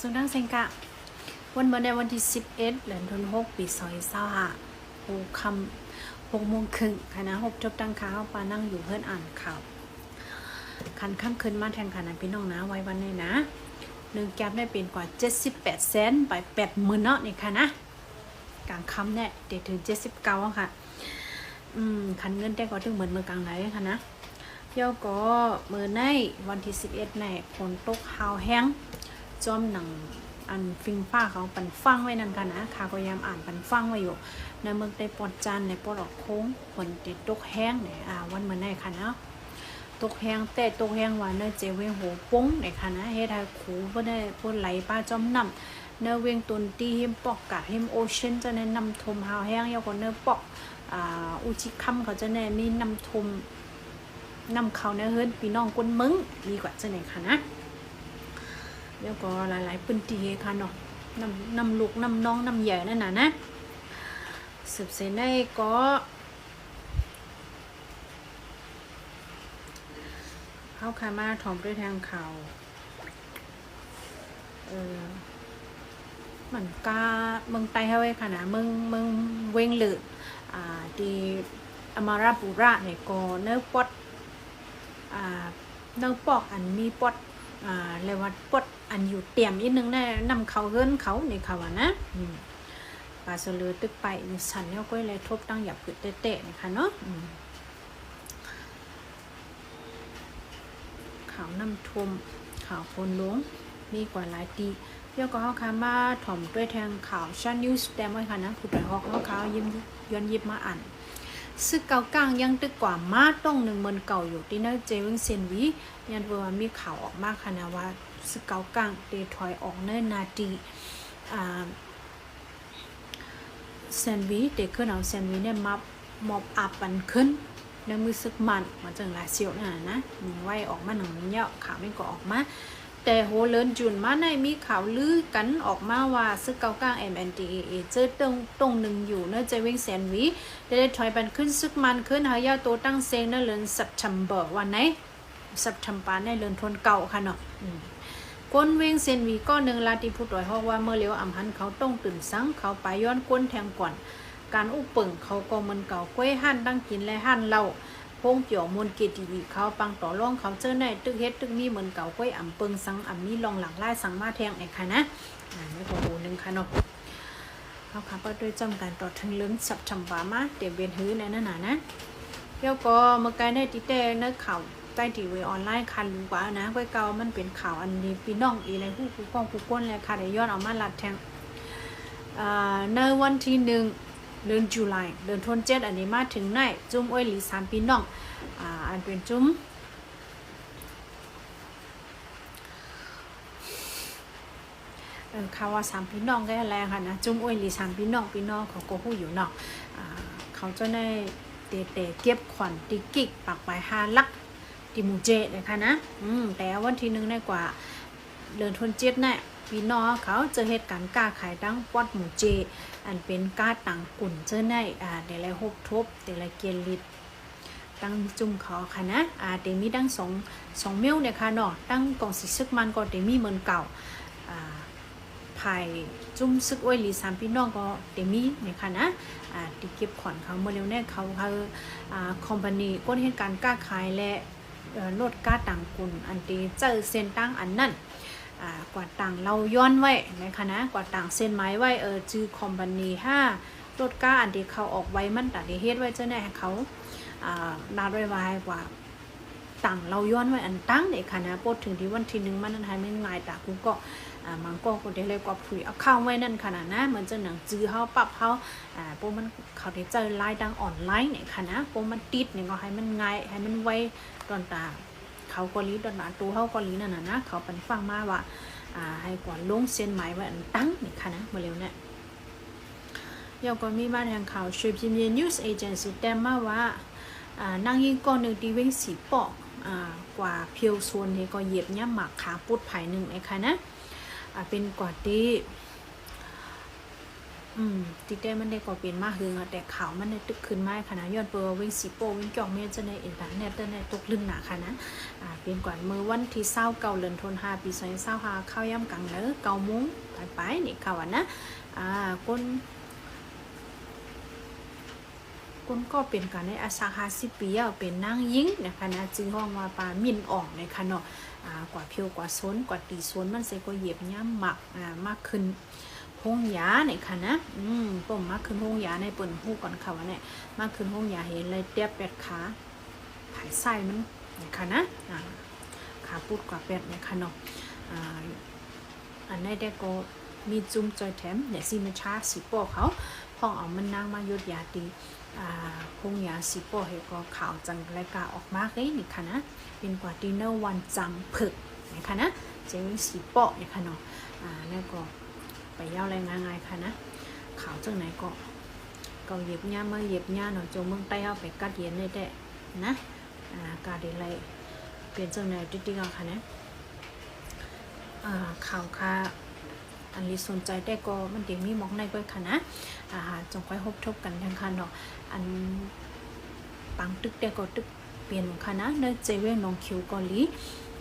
สุนังเซงกะ วันเมื่อในวันที่ 11 เดือนธันวาคมปี2025โอ้คำหกโมงครึ่งคณะหกจบตั้งข่าวปานั่งอยู่เพื่อนอ่านข่าวคันค่ำคืนมาแทนขนาพี่น้องนะไว้วันนี้นะหนึ่งแก๊บได้เป็นกว่า 78 เซนไป8หมื่นเนาะนี่ค่ะนะกลางค่ำเนี่ยเด็ดถึง 79 ค่ะ อืมคันเงินแต่ก็ถึงเหมือนมือกลางไหนค่ะนะเที่ยวก็มือในวันที่ 11ในฝนตกหาวแห้ง จอมหนังอันฟิงฟ้าเขาปันฟังไว้นั่นค่ะนะค่ะก็ยามอ่านปันฟังไว้อยู่ในเมืองได้ปอดจันในปอดออกโค้งฝนติดตกแห้งเนี่ยอ่าวันเมือในค่ะเนาะตกแห้งแต่ตกแห้งว่าเนเจเวงโหป้งในคณะเฮ็ดให้ขูบ่ได้พ่นไหลป้าจอมน้ำเนื้อเวงตุนตีหิมปอกกะหิมโอเชียนจะแนะนำทมหาวแห้งยาวกว่าเนื้อปอกอ่าอุจิคัมเขาจะแน่มีนำทมนำเขาเนื้อเฮิรนพี่น้องคนมึงดีกว่าจะไหนคะนะ แล้วก็หลายๆพื้นที่ค่ะเนาะนำนำลูกนำน้องนำใหญ่นั่นน่ะนะสืบเสนได้ก็เข้าคามาถอมด้วยทางเขาเออเหมือนกาเมืองไต้เฮาไว้ค่ะนะเมืองเมืองเวงหลืออ่าดีอมาราบุระเนี่ยก็เนื้อปอดอ่าเนื้อปอกอันมีปอด เรียกว่าปดอันอยู่เตรียมอีกนึงแน่นำเขาเฮิรนเขาในเขาอะนะปลาสลือตึกไปสันเนี่ยก็เลยทบตั้งหยับกึดเตะๆนะคะเนาะขาวน้ำทมขาวโพนลงมีกว่าหลายตีเที่ยวก็เขาคามาถ่อมด้วยแทงข่าวชั้นนิวส์แดมไว้ค่ะนะผู้ปล่อยฮอกเขาขาวยิ้มย้อนยิบมาอ่าน ซึกเกากลางยังตึกกว่ามาต้องหนึ่งเมือนเก่าอยู่ที่นั่นเจวิงเซนวียันเวอมีข่าวออกมาค่ะนะว่าซึกเกากลางเดถอยออกเนินนาทีอ่าแซนวีเด็กขึ้นเอาแซนวีเนี่ยมามอบอับปันขึ้นในมือซึกมันมันจังหลายเสียวน่ะนะอืมไว้ออกมาหนังเนี่ยข่าวไม่ก็ออกมา แต่โหเลินจุนมาในมีข่าวลือกันออกมาว่าซึกเกากลาง MNDAA เจอตรงตรงหนึ่งอยู่เนอะจะวิ่งแสนวีได้ถอยบันขึ้นซึกมันขึ้นหายาตัวตั้งเซงเนอะเลินสัปชัมเบอร์วันไหนสัปชัมปาในเลินทนเก่าค่ะเนาะก้นเวงเซนวีก็หนึ่งลาติพูดต่อยฮอกว่าเมื่อเลียวอ่ำหันเขาต้องตื่นสังเขาไปย้อนก้นแทงก่อน การอุปเปิงเขาก็มันเก่าก้วยหั่นตั้งกินและหั่นเหล้า งเปียวมนเกตีวีเขาปังต่อร่องเขาเจอในตึกเฮ็ดตึกนี้เหมือนเก่าก้วยอ่ำเปิงสังอ่ำมีลองหลังไล่สังมาแทงไอ้ค่ะนะอ่าไม่ก็โหนึงค่ะเนาะเขาค่ะก็ด้วยจำการต่อทั้งเรื่องสับชำบามาเดี๋ยวเบียนหื้อในนั่นน่ะนะเดี๋ยวก็เมื่อไกลในติเต้เนื้อข่าวใต้ทีวีออนไลน์คันรู้ว่านะก้วยเก่ามันเป็นข่าวอันนี้พี่น้องอีอะไรผู้ผู้กองผู้ก้นเลยค่ะเดี๋ยวย้อนเอามาลัดแทงอ่าในวันที่หนึ่ง เดือนจุลายเดือนธันวาคมอันนี้มาถึงในจุ้มอ้อยหลีสามพี่น้องอ่าอันเป็นจุ้มเออคาว่าสามพี่น้องก็แล้วค่ะนะจุ้มอ้อยหลีสามพี่น้องพี่น้องเขาก็ผู้อยู่เนาะอ่าเขาจะได้เตะเตะเก็บขวัญติกิกปากไปห้าลักติมูเจเลยค่ะนะอืมแต่วันที่หนึ่งได้กว่าเดือนธันวาคมเนี่ย พี่น้องเขาเจอเหตุการณ์กาขายดังปอดหมูเจ อันเป็นกาต่างกุ่นเจอในอ่าเดลัยหกทบเดลัยเกียรลิตตั้งจุ่มขาค่ะนะอ่าเดมีดังสองสองเมลเนี่ยค่ะเนาะตั้งกองสิซึกมันก็เดมีเหมือนเก่าอ่าภายจุ่มซึกอ้วยหลีสามพี่น้องก็เดมีเนี่ยค่ะนะอ่าติเก็บขอนเขาเมื่อเร็วเนี่ยเขาเขาอ่าคอมพานีก้นเหตุการณ์กาขายและลดกาต่างกุ่นอันตีเจอเส้นตั้งอันนั้น กว่าต่างเราย้อนไว้นะคะนะกว่าต่างเส้นไม้ไว้เออจือคอมพานีห้ารถก้าอันที่เขาออกไว้มันตัดเฮ็ดไว้เจ้าแน่เขาอ่านาดไว้ไว้กว่าต่างเราย้อนไว้อันตั้งเนี่ยค่ะนะปดถึงที่วันที่หนึ่งมันนั้นให้ไม่ง่ายแตากูก็มันก็คนได้เลยกว่าผุยเอาเข้าไว้นั่นขนาดนะเหมือนจะหนังจื้อเฮาปรับเฮาอ่าพวกมันเขาได้เจอไลน์ดังออนไลน์เนี่ยค่ะนะพวกมันติดเนี่ยก็ให้มันง่ายให้มันไวตอนตา เขาเกาหลีตอนนั้นตัวเขาเกาหลีนั่นน่ะนะเขาเป็นฟังมาว่าอ่าให้กว่าลงเส้นหมายไว้อันตั้งนี่ค่ะนะมาเร็วเนี่ยเดี๋ยวก็มีมาทางข่าวช่วยพิมพ์ news agency แต้มมาว่าอ่านางยิงก้อนหนึ่งตีเว้งสีปอกอ่ากว่าเพียวโซนนี่ก็เหยียบเนี่ยหมักขาปุดไผ่หนึ่งไอ้ค่ะนะอ่าเป็นกว่าที่ อืมติเต้มันได้ก็เป็นมาหึงอะแต่ข่าวมันได้ตึกขึ้นมาค่ะนะย้อนเปอวิ่งสิโปวิ่งจอกเมจะในอินเทอร์เน็ตได้ตกลึงหนาค่ะนะอ่าเป็นก่อนมือวันที่เศร้าเก่าเลือนทนหาปีสองเศร้าหาเข้าย่ำกังเนอเก่ามุ้งไปไปนี่ข่าวนะอ่าก้นก้นก็เป็นการในอาสาฮาสิปีเอาเป็นนางยิงนะคะนะจึงห้องว่าปลามินออกในค่ะเนาะอ่ากว่าเพียวกว่าโซนกว่าตีโซนมันใส่ก็เหยียบย่ำหมักอ่ามากขึ้น ห้องยาเนี่ยค่ะนะอืมผมมาขึ้นห้องยาในปิ่นหู้ก่อนค่ะว่าเนี่ยมาขึ้นห้องยาเห็นเลยเตียบเป็ดขาผายไส้มันเนี่ยค่ะนะอ่าขาปุดกว่าเป็ดเนี่ยค่ะเนาะอ่าอันนี้ได้ก็มีจุ่มจอยแถมเนี่ยซีมันชาสีโป้เขาพ่องเอามันนางมายุดยาดีอ่าห้องยาสีโป้เห็ก็ข่าวจังรายการออกมาเลยนี่ค่ะนะเป็นกว่าดินเนอร์วันจังผึกเนี่ยค่ะนะเจวิสีโป้เนี่ยค่ะเนาะอ่าแล้วก็ ไปเย้าแรงงานไงค่ะนะขาวจังไหนก็ก็เหยียบย่ามาเหยียบย่าหน่อยจงเมืองใต้เอาไปกัดเย็นได้แต่นะอ่ากาดีไรเปลี่ยนจังไหนติ๊กๆค่ะนะอ่าข่าวค่ะอันนี้สนใจได้ก็มันเดี๋ยวมีมอกในก็ค่ะนะอ่าจงค่อยพบทบกันทั้งคันเนาะอันปังตึกได้ก็ตึกเปลี่ยนค่ะนะเนเจเวนองคิวเกาหลี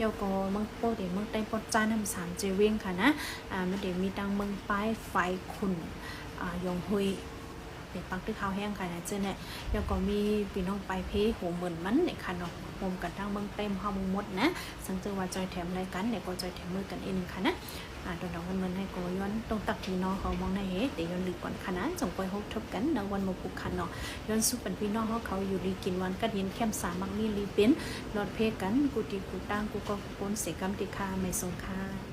ยวก็เมืองโปเดี๋ยวเมืองใต้ปดจ้านทำสามเจวิ่งค่ะนะอ่ามันเดี๋ยวมีตังเมืองป้ายไฟขุนอ่ายองหุย เป็นปักตึกข้าวแห้งค่ะนะเจ้าเนี่ยเดี๋ยวก็มีพี่น้องไปเพโหเหมือนมันเนี่ยค่ะเนาะรวมกันทั้งเมืองเต็มห้าเมืองหมดนะสังเจอว่าจอยแถมรายกันเนี่ยก็จอยแถมมือกันเองค่ะนะอ่าดอกๆมันให้ก็ย้อนต้องตักที่น้องเขามองในเหตุเดี๋ยวย้อนลือก่อนค่ะนะจงไปพบทบกันในวันมกุคันเนาะย้อนสู้เป็นพี่น้องเขาเขาอยู่ดีกินวันกัดเย็นเข้มสามักมีรีเป็นรอดเพกันกูตีกูตั้งกูก็ปนเสกกรรมติคาไม่สงคา